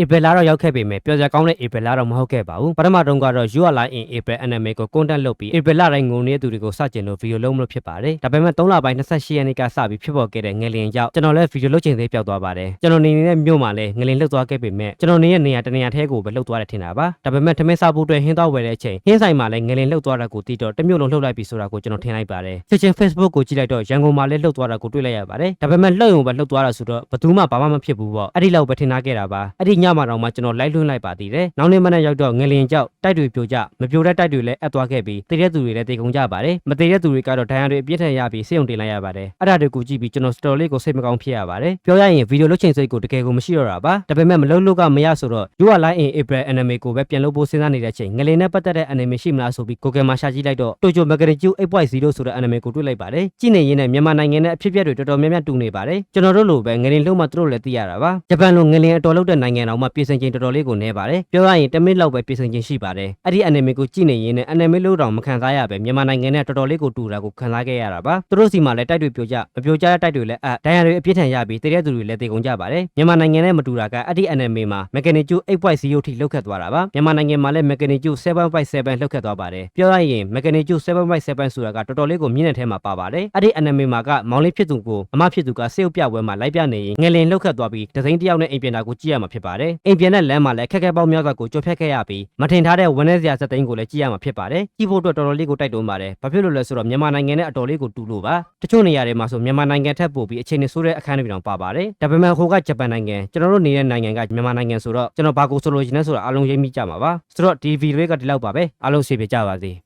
ဧပြီလတော့ရောက်ခဲ့ပေမဲ့ပြောစရာကောင်းတဲ့ဧပြီလတော့မဟုတ်ခဲ့ပါဘူးပထမတုန်းကတော့ You Are Lying in April anime ကို content လုပ်ပြီးဧပြီလတိုင်းငုံနေတဲ့သူတွေကိုစကျင်လို့ဗီဒီယိုလုံးမလို့ဖြစ်ပါတယ်ဒါပေမဲ့3လပိုင်း28ရက်နေ့ကစပြီးဖြစ်ပေါ်ခဲ့တဲ့ငလင်ကြောင့်ကျွန်တော်လည်းဗီဒီယိုလုပ်ချိန်သေးပျောက်သွားပါတယ်ကျွန်တော်နေနေတဲ့မြို့မှာလည်းငလင်လှုပ်သွားခဲ့ပေမဲ့ကျွန်တော်နေတဲ့နေရာတနေရာထဲကိုပဲလှုပ်သွားတယ်ထင်တာပါဒါပေမဲ့ထမင်းစားဖို့အတွက်ဟင်းသွားဝယ်တဲ့အချိန်ဟင်းဆိုင်မှာလည်းငလင်လှုပ်သွားတာကိုသိတော့တစ်မြို့လုံးလှုပ်လိုက်ပြီဆိုတာကိုကျွန်တော်ထင်လိုက်ပါတယ်ချက်ချင်း Facebook ကိုကြည့်လိုက်တော့ရန်ကုန်မှာလည်းလှုပ်သွားတာကိုတွေ့လိုက်ရပါတယ်ဒါပေမဲ့လှုပ်ရုံပဲလှုပ်သွားတာဆိုတော့ဘယ်သူမှဘာမှမဖြစ်ဘူးပေါ့အဲ့ဒီလောက်ပဲထင်ထားခဲ့တာပါအဲ့ဒီညမှာတော့မှကျွန်တော်လိုက်လွှင့်လိုက်ပါသေးတယ်နောက်နေ့မနေ့ရောက်တော့ငလင်ကြောက်တိုက်တွေပြိုကျမပြိုတဲ့တိုက်တွေလည်းအပ်သွားခဲ့ပြီးတည်တဲ့သူတွေလည်းတေကုန်ကြပါတယ်မတည်တဲ့သူတွေကတော့ဒဏ်ရာတွေအပြစ်ထန်ရပြီးစိတ်ုံတင်လိုက်ရပါတယ်အဲ့ဒါတွေကိုကြည့်ပြီးကျွန်တော်စတော်လေးကိုစိတ်မကောင်းဖြစ်ရပါတယ်ပြောရရင်ဗီဒီယိုလုပ်ချိန်စိတ်ကိုတကယ်ကိုမရှိတော့တာပါဒါပေမဲ့မလုပ်လို့ကမရဆိုတော့ You Are Lying in April anime ကိုပဲပြန်လုပ်ဖို့စဉ်းစားနေတဲ့ချိန်ငလင်နဲ့ပတ်သက်တဲ့ anime ရှိမလားဆိုပြီး Google မှာရှာကြည့်လိုက်တော့ Tojo Magnitude 8.0ဆိုတဲ့ anime ကိုတွေ့လိုက်ပါတယ်ကြည့်နေရင်းနဲ့မြန်မာနိုင်ငံနဲ့အဖြစ်အပျက်တွေတော်တော်များများတူနေပါတယ်ကျွန်တော်တို့လိုပဲငလင်လုံးမှသူတို့လည်းသိရတာပါဂျပန်လိုငလင်အတော်လုံးတဲ့နိုင်ငံတော်မှပြည်စင်ချင်းတော်တော်လေးကိုနေပါတယ်ပြောရရင်10မိနစ်လောက်ပဲပြည်စင်ချင်းရှိပါတယ်အဲ့ဒီ anime ကိုကြည့်နေရင်းနဲ့ anime လို့တောင်မခံစားရပဲမြန်မာနိုင်ငံနဲ့တော်တော်လေးကိုတူတာကိုခံစားခဲ့ရတာပါသူတို့စီမှာလည်းတိုက်တွေပြိုကျမပြိုကျတဲ့တိုက်တွေလည်းအဒဏ်ရာတွေအပြစ်ထန်ရပြီးတတဲ့သူတွေလည်းတေကုန်ကြပါတယ်မြန်မာနိုင်ငံနဲ့မတူတာကအဲ့ဒီ anime မှာ Magnitude 8.0ထိလောက်ခတ်သွားတာပါမြန်မာနိုင်ငံမှာလည်း Magnitude 7.7လောက်ခတ်သွားပါတယ်ပြောရရင် Magnitude 7.7ဆိုတာကတော်တော်လေးကိုမြင့်တဲ့ထဲမှာပါပါတယ်အဲ့ဒီ anime မှာကမောင်လေးဖြစ်သူကိုအမဖြစ်သူကစေုပ်ပြပွဲမှာလိုက်ပြနေရင်ငလင်လောက်ခတ်သွားပြီးဒဇိန်တစ်ယောက်နဲ့အိမ်ပြန်တာကိုကြည့်ရမှာဖြစ်ပါတယ်အိမ်ပြန်တဲ့လမ်းမှာလည်းခက်ခဲပေါက်များစွာကိုကြော်ဖြတ်ခဲ့ရပြီးမထင်ထားတဲ့ဝန်းထဲစရာစက်သိန်းကိုလည်းကြည့်ရမှာဖြစ်ပါတယ်ကြည့်ဖို့အတွက်တော်တော်လေးကိုတိုက်တွန်းပါတယ်ဘာဖြစ်လို့လဲဆိုတော့မြန်မာနိုင်ငံနဲ့အတော်လေးကိုတူလို့ပါတချို့နေရာတွေမှာဆိုမြန်မာနိုင်ငံထက်ပိုပြီးအခြေအနေဆိုးတဲ့အခန်းတွေတောင်ပါပါတယ်ဒါပေမဲ့ဟိုကဂျပန်နိုင်ငံကျွန်တော်တို့နေတဲ့နိုင်ငံကမြန်မာနိုင်ငံဆိုတော့ကျွန်တော်ဘာကိုဆိုလိုချင်လဲဆိုတာအားလုံးရိပ်မိကြမှာပါဆိုတော့ဒီဗီဒီယိုကဒီလောက်ပါပဲအားလုံးရှေ့ပြကြပါစေ